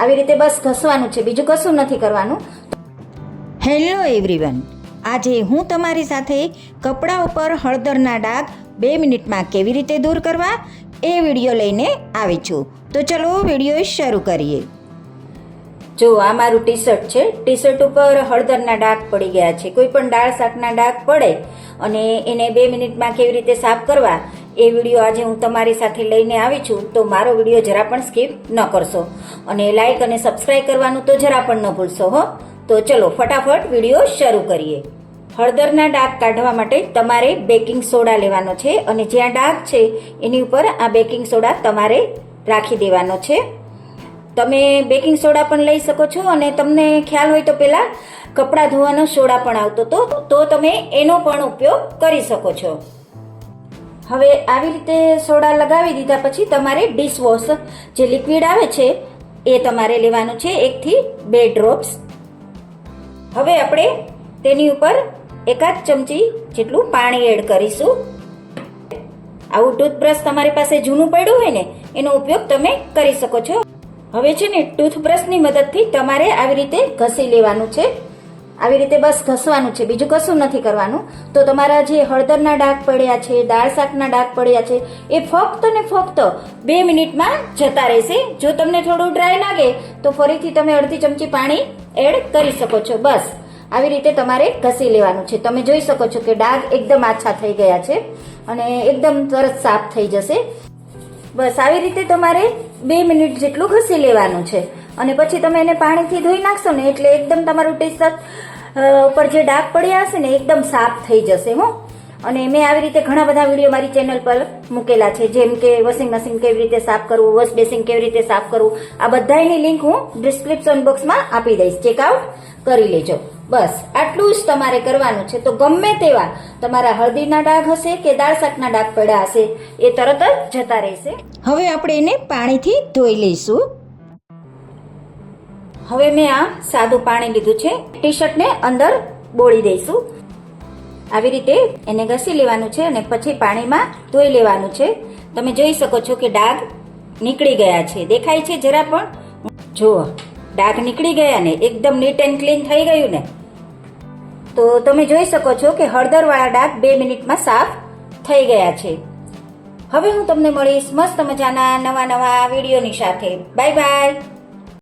આવી રીતે બસ ઘસવાનું છે. બીજું કશું નથી કરવાનું. હેલો એવરીવન આજે હું તમારી સાથે કપડા ઉપર હળદરના ડાઘ બે મિનિટમાં કેવી રીતે દૂર કરવા એ વીડિયો લઈને આવી છું. તો ચલો વીડિયો શરૂ કરીએ. જો આ મારું ટી શર્ટ છે. ટી શર્ટ ઉપર હળદરના ડાઘ પડી ગયા છે. કોઈ પણ દાળ શાકના ડાઘ પડે અને એને બે મિનિટમાં કેવી રીતે સાફ કરવા એ વીડિયો આજે હું તમારી સાથે લઈને આવી છું, તો મારો વીડિયો જરા પણ સ્કીપ ન કરશો. અને લાઇક અને સબસ્ક્રાઈબ કરવાનું તો જરા પણ ન ભૂલશો, હો? તો ચલો ફટાફટ વીડિયો શરૂ કરીએ. હળદરના ડાઘ કાઢવા માટે તમારે બેકિંગ સોડા લેવાનો છે અને જ્યાં ડાઘ છે, એની ઉપર આ બેકિંગ સોડા તમારે રાખી દેવાનો છે. તમે બેકિંગ સોડા પણ લઈ શકો છો અને તમને ખ્યાલ હોય તો પહેલાં કપડાં ધોવાનો સોડા પણ આવતો હતો તો તમે એનો પણ ઉપયોગ કરી શકો છો. હવે આવી રીતે સોડા લગાવી દીધા પછી તમારે ડિશવોશ જે લિક્વિડ આવે છે, એ તમારે લેવાનું છે એકથી બે ડ્રોપ્સ હવે આપણે તેની ઉપર એકાદ ચમચી જેટલું પાણી એડ કરીશું. આવું ટૂથબ્રશ તમારી પાસે જૂનું પડ્યું હોય ને, એનો ઉપયોગ તમે કરી શકો છો. હવે છે ને ટૂથબ્રશની મદદથી તમારે આવી રીતે ઘસી લેવાનું છે. આવી રીતે બસ ઘસવાનું છે. બીજું કશું નથી કરવાનું. તો તમારા જે હળદરના ડાઘ પડ્યા છે, દાળ શાકના ડાઘ પડ્યા છે, એ ફક્ત ને ફક્ત બે મિનિટમાં જતા રહેશે. જો તમને થોડું ડ્રાય લાગે, તો ફરીથી તમે અડધી ચમચી પાણી એડ કરી શકો છો. બસ. આવી રીતે તમારે ઘસી લેવાનું છે. તમે જોઈ શકો છો કે ડાઘ એકદમ આછા થઈ ગયા છે અને એકદમ તરત સાફ થઈ જશે. બસ. આવી રીતે તમારે બે મિનિટ જેટલું ઘસી લેવાનું છે. અને પછી તમે એને પાણીથી ધોઈ નાખશો ને એટલે એકદમ તમારું ટી શર્ટ ઉપર જે ડાઘ પડ્યા હશે ને એકદમ સાફ થઈ જશે, હો. અને મેં આવી રીતે ઘણા બધા વીડિયો મારી ચેનલ પર મૂકેલા છે, જેમ કે વોશિંગ મશીન કેવી રીતે સાફ કરવું, વોશ બેસિંગ કેવી રીતે સાફ કરવું, આ બધાની લિંક હું ડિસ્ક્રિપ્શન બોક્સમાં આપી દઈશ. ચેકઆઉટ કરી લેજો. બસ આટલું જ તમારે કરવાનું છે. તો ગમે તેવા તમારા હળદીના ડાઘ હશે કે દાળ શાકના ડાઘ પડ્યા હશે એ તરત જ જતા રહેશે. હવે આપણે એને પાણીથી ધોઈ લઈશું. હવે મેં આ સાદું પાણી લીધું છે. ટી શર્ટને અંદર બોળી દઈશું. આવી રીતે એને ઘસી લેવાનું છે અને પછી પાણીમાં ધોઈ લેવાનું છે. તમે જોઈ શકો છો કે ડાઘ નીકળી ગયા છે. દેખાય છે જરા પણ. જુઓ ડાઘ નીકળી ગયા ને એકદમ નીટ એન્ડ ક્લીન થઈ ગયું ને. તો તમે જોઈ શકો છો કે હળદરવાળા ડાઘ બે મિનિટમાં સાફ થઈ ગયા છે. હવે હું તમને મળીશ મસ્ત મજાના નવા નવા વિડીયોની સાથે. Bye bye.